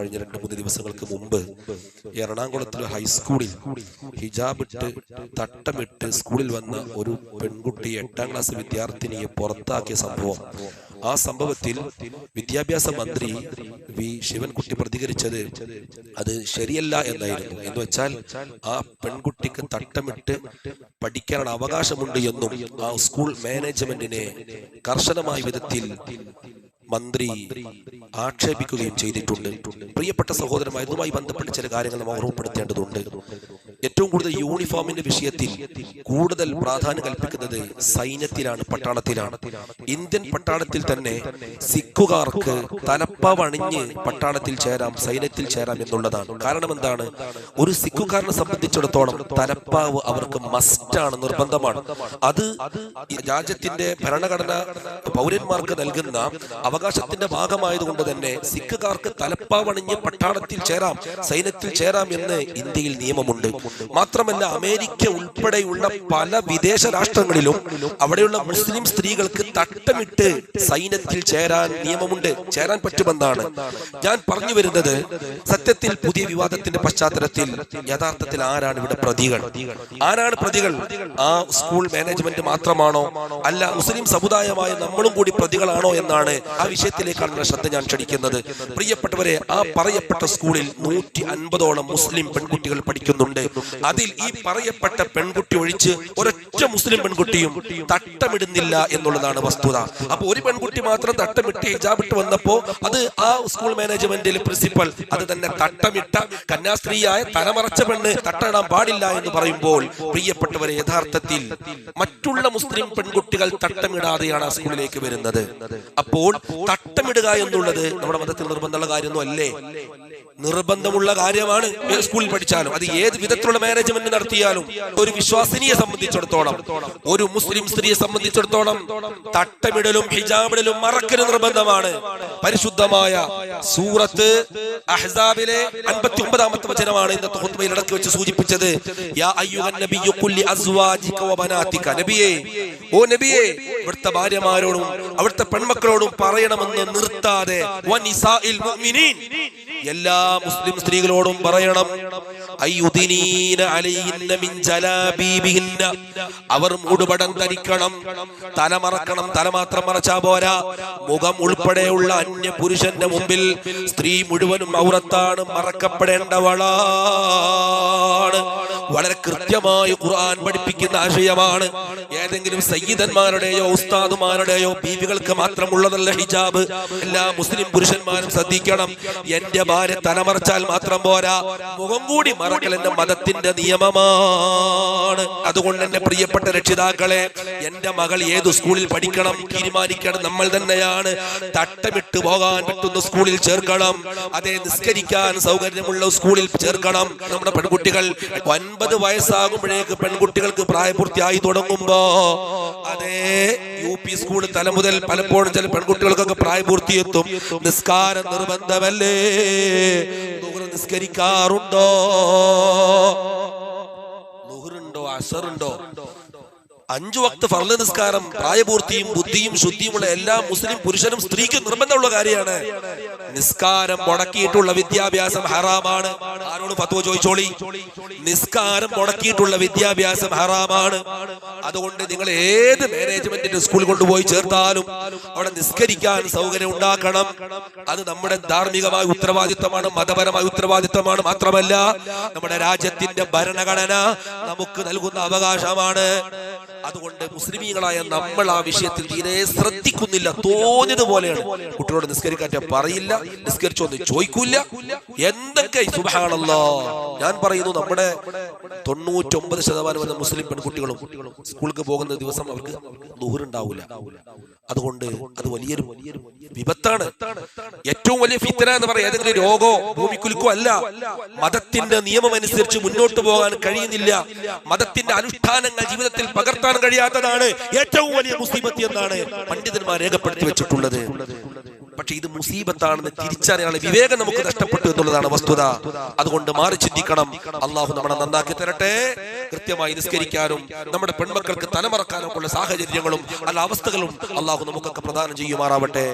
കഴിഞ്ഞ രണ്ട് മൂന്ന് ദിവസങ്ങൾക്ക് മുമ്പ് എറണാകുളത്തിലെ ഹൈസ്കൂളിൽ ഹിജാബ് ഇട്ട് തട്ടമിട്ട് സ്കൂളിൽ വന്ന ഒരു പെൺകുട്ടി എട്ടാം ക്ലാസ് വിദ്യാർത്ഥിനിയെ പുറത്താക്കിയ സംഭവം. ആ സംഭവത്തിൽ വിദ്യാഭ്യാസ മന്ത്രി വി. ശിവൻകുട്ടി പ്രതികരിച്ചത് അത് ശരിയല്ല എന്നായിരുന്നു. എന്ന് വെച്ചാൽ ആ പെൺകുട്ടിക്ക് തട്ടമിട്ട് പഠിക്കാനുള്ള അവകാശമുണ്ട് എന്നും ആ സ്കൂൾ മാനേജ്മെന്റിനെ കർശനമായ വിധത്തിൽ മന്ത്രി ആക്ഷേപിക്കുകയും ചെയ്തിട്ടുണ്ട്. പ്രിയപ്പെട്ട സഹോദരന്മാർ ഇതുമായി ബന്ധപ്പെട്ട് ചില കാര്യങ്ങൾ നാം ഓർമ്മപ്പെടുത്തേണ്ടതുണ്ട്. ഏറ്റവും കൂടുതൽ യൂണിഫോമിന്റെ വിഷയത്തിൽ കൂടുതൽ പ്രാധാന്യം കൽപ്പിക്കുന്നത് സൈന്യത്തിലാണ് പട്ടാളത്തിലാണ്. ഇന്ത്യൻ പട്ടാളത്തിൽ തന്നെ സിഖുകാർക്ക് തലപ്പവണിഞ്ഞ് പട്ടാളത്തിൽ ചേരാം സൈന്യത്തിൽ ചേരാം എന്നുള്ളതാണ്. കാരണം എന്താണ്? ഒരു സിഖുകാരനെ സംബന്ധിച്ചിടത്തോളം തലപ്പാവ് അവർക്ക് മസ്റ്റാണ് നിർബന്ധമാണ്. അത് രാജ്യത്തിന്റെ ഭരണഘടന പൗരന്മാർക്ക് നൽകുന്ന അവകാശത്തിന്റെ ഭാഗമായതുകൊണ്ട് തന്നെ സിഖുകാർക്ക് തലപ്പാവണിഞ്ഞ് പട്ടാളത്തിൽ ചേരാം സൈന്യത്തിൽ ചേരാം എന്ന് ഇന്ത്യയിൽ നിയമമുണ്ട്. മാത്രമല്ല അമേരിക്ക ഉൾപ്പെടെയുള്ള പല വിദേശ രാഷ്ട്രങ്ങളിലും അവിടെയുള്ള മുസ്ലിം സ്ത്രീകൾക്ക് തട്ടമിട്ട് സൈന്യത്തിൽ ചേരാൻ നിയമമുണ്ട് ചേരാൻ പറ്റുമെന്നാണ് ഞാൻ പറഞ്ഞു വരുന്നത്. സത്യത്തിൽ പുതിയ വിവാദത്തിന്റെ പശ്ചാത്തലത്തിൽ യഥാർത്ഥത്തിൽ ആരാണ് ഇവിടെ പ്രതികൾ? ആരാണ് പ്രതികൾ? ആ സ്കൂൾ മാനേജ്മെന്റ് മാത്രമാണോ? അല്ല മുസ്ലിം സമുദായമായ നമ്മളും കൂടി പ്രതികളാണോ എന്നാണ് ആ വിഷയത്തിലേക്കാണ് ഞാൻ ശ്രദ്ധ ഞാൻ ക്ഷണിക്കുന്നത്. പ്രിയപ്പെട്ടവരെ ആ പറയപ്പെട്ട സ്കൂളിൽ നൂറ്റി അൻപതോളം മുസ്ലിം പെൺകുട്ടികൾ പഠിക്കുന്നുണ്ട്. അതിൽ ഈ പറയപ്പെട്ട പെൺകുട്ടി ഒഴിച്ച് ഒരൊറ്റ മുസ്ലിം പെൺകുട്ടിയും തട്ടമിടുന്നില്ല എന്നുള്ളതാണ് വസ്തുത. അപ്പൊ ഒരു പെൺകുട്ടി മാത്രം തട്ടമിട്ട് ഹിജാബിട്ട് വന്നപ്പോ അത് ആ സ്കൂൾ മാനേജ്മെന്റിൽ പ്രിൻസിപ്പൽ അത് തന്നെ തട്ടമിട്ട കന്യാസ്ത്രീയായ തലമറച്ച പെണ്ണ് തട്ടമിടാൻ പാടില്ല എന്ന് പറയുമ്പോൾ പ്രിയപ്പെട്ടവരെ യഥാർത്ഥത്തിൽ മറ്റുള്ള മുസ്ലിം പെൺകുട്ടികൾ തട്ടമിടാതെയാണ് ആ സ്കൂളിലേക്ക് വരുന്നത്. അപ്പോൾ തട്ടമിടുക എന്നുള്ളത് നമ്മുടെ മതത്തിൽ നിർബന്ധമുള്ള കാര്യമൊന്നും അല്ലേ നിർബന്ധമുള്ള കാര്യമാണ് സ്കൂളിൽ പഠിച്ചാലും. അത് ഏത് വിധത്തിലുള്ള മാനേജ്മെന്റ് നടത്തിയാലും ഒരു വിശ്വാസിനിയെ സംബന്ധിച്ചിടത്തോളം ഒരു മുസ്ലിം സ്ത്രീയെ സംബന്ധിച്ചിടത്തോളം തട്ടമിടലും ഹിജാബിടലും മറക്കലും നിർബന്ധമാണ്. പരിശുദ്ധമായ സൂറത്ത് അഹ്സാബിലെ അൻപത്തി ഒമ്പതാമത്തെ വചനമാണ് ഇന്നത്തെ ഹുത്ബയിൽ ഇടയ്ക്ക് വെച്ച് സൂചിപ്പിച്ചത്. യാ അസ്വാജിക നബിയേ ഓ നബിയേ ഇവിടുത്തെ ഭാര്യമാരോടും അവിടുത്തെ പെൺമക്കളോടും പറയണമെന്ന് നിർത്താതെ മുഅ്മിനീൻ. എല്ലാ മുസ്ലിം സ്ത്രീകളോടും പറയണം. അവർ മൂടുപടം ധരിക്കണം. തല മറക്കണം. തല മാത്രം മറച്ചാ പോരാ. മുഖം ഉൾപ്പെടെയുള്ള അന്യ പുരുഷന്റെ മുമ്പിൽ സ്ത്രീ മുഴുവനും ഔറത്താണ് മറക്കപ്പെടേണ്ടവളാണ് വളരെ കൃത്യമായി ഖുർആൻ പഠിപ്പിക്കുന്ന ആശയമാണ്. ഏതെങ്കിലും സയ്യിദന്മാരുടെയോ ഉസ്താദുമാരുടെയോ ബീവികൾക്ക് മാത്രമുള്ളതല്ല ഹിജാബ്. എല്ലാ മുസ്ലിം പുരുഷന്മാരും ശ്രദ്ധിക്കണം. എന്റെ ഭാര്യ തലമറച്ചാൽ മാത്രം പോരാ. മുഖം കൂടി മറക്കൽ എന്റെ മതത്തിന്റെ നിയമമാണ്. അതുകൊണ്ട് എന്റെ പ്രിയപ്പെട്ട രക്ഷിതാക്കളെ എന്റെ മകൾ ഏത് സ്കൂളിൽ പഠിക്കണം? തീരുമാനിക്കണം നമ്മൾ തന്നെയാണ്. തട്ടമിട്ട് പോകാൻ പറ്റുന്ന സ്കൂളിൽ ചേർക്കണം. അതേ നിസ്കരിക്കാൻ സൗകര്യമുള്ള സ്കൂളിൽ ചേർക്കണം. നമ്മുടെ പെൺകുട്ടികൾ ഒൻപത് വയസ്സാകുമ്പോഴേക്ക് പെൺകുട്ടികൾക്ക് പ്രായപൂർത്തിയായി തുടങ്ങുമ്പോ അതേ യു പി സ്കൂൾ തല മുതൽ പലപ്പോഴും ചില പെൺകുട്ടികൾക്കൊക്കെ പ്രായപൂർത്തിയെത്തും. നിസ്കാരം നിർബന്ധമല്ലേ? നിസ്കരിക്കാറുണ്ടോ? നുഹുറുണ്ടോ? അസറുണ്ടോ? അഞ്ചു വക്ത് ഫർൾ നിസ്കാരം പ്രായപൂർത്തിയും ബുദ്ധിയും ശുദ്ധിയുമുള്ള എല്ലാ മുസ്ലിം പുരുഷനും സ്ത്രീക്കും നിർബന്ധമുള്ള കാര്യമാണ്. നിസ്കാരം മുടക്കിയിട്ടുള്ള വിദ്യാഭ്യാസം ഹറാമാണ്. ആരോട് പത്തുവ ചോദിച്ചോളി? നിസ്കാരം മുടക്കിയിട്ടുള്ള വിദ്യാഭ്യാസം ഹറാമാണ്. അതുകൊണ്ട് നിങ്ങൾ ഏത് മാനേജ്മെന്റിന്റെ സ്കൂളിൽ കൊണ്ടുപോയി ചേർത്താലും അവിടെ നിസ്കരിക്കാൻ സൗകര്യം ഉണ്ടാക്കണം. അത് നമ്മുടെ ധാർമ്മികമായ ഉത്തരവാദിത്തമാണ് മതപരമായ ഉത്തരവാദിത്തമാണ് മാത്രമല്ല നമ്മുടെ രാജ്യത്തിന്റെ ഭരണഘടന നമുക്ക് നൽകുന്ന അവകാശമാണ്. അതുകൊണ്ട് മുസ്ലിമീങ്ങളായ നമ്മൾ ആ വിഷയത്തിൽ തീരെ ശ്രദ്ധിക്കുന്നില്ല. തോന്നിയതുപോലെയാണ്. കുട്ടികളോട് നിസ്കരിക്കാറ്റ പറയില്ല. നിസ്കരിച്ചോ എന്ന് ചോദിക്കൂല എന്തൊക്കെ? സുബഹാണല്ലോ ഞാൻ പറയുന്നു നമ്മുടെ തൊണ്ണൂറ്റൊമ്പത് ശതമാനം വരുന്ന മുസ്ലിം പെൺകുട്ടികളും സ്കൂളിലേക്ക് പോകുന്ന ദിവസം അവർക്ക് ദൂരുണ്ടാവില്ല അതുകൊണ്ട് അത് വലിയൊരു വിപത്താണ്. ഏറ്റവും വലിയ ഫിത്തന എന്ന് പറയുന്നത് ഏതെങ്കിലും രോഗോ ഭൂമിക്കുലുക്കോ അല്ല. മതത്തിന്റെ നിയമം അനുസരിച്ച് മുന്നോട്ട് പോകാൻ കഴിയുന്നില്ല. മതത്തിന്റെ അനുഷ്ഠാനങ്ങൾ ജീവിതത്തിൽ പകർത്താൻ കഴിയാത്തതാണ് ഏറ്റവും വലിയ മുസീബത്ത് എന്നാണ് പണ്ഡിതന്മാർ രേഖപ്പെടുത്തി വെച്ചിട്ടുള്ളത്. പക്ഷെ ഇത് മുസീബത്താണെന്ന് തിരിച്ചറിയാനുള്ള വിവേകം നമുക്ക് നഷ്ടപ്പെട്ടു എന്നുള്ളതാണ് വസ്തുത. അതുകൊണ്ട് മാറി ചിന്തിക്കണം. അള്ളാഹു നമ്മളെ നന്നാക്കി തരട്ടെ. കൃത്യമായി നിസ്കരിക്കാനും നമ്മുടെ പെൺമക്കൾക്ക് തലമറക്കാനും ഉള്ള സാഹചര്യങ്ങളും അല്ല അവസ്ഥകളും അള്ളാഹു നമുക്കൊക്കെ പ്രദാനം ചെയ്യുമാറാവട്ടെ.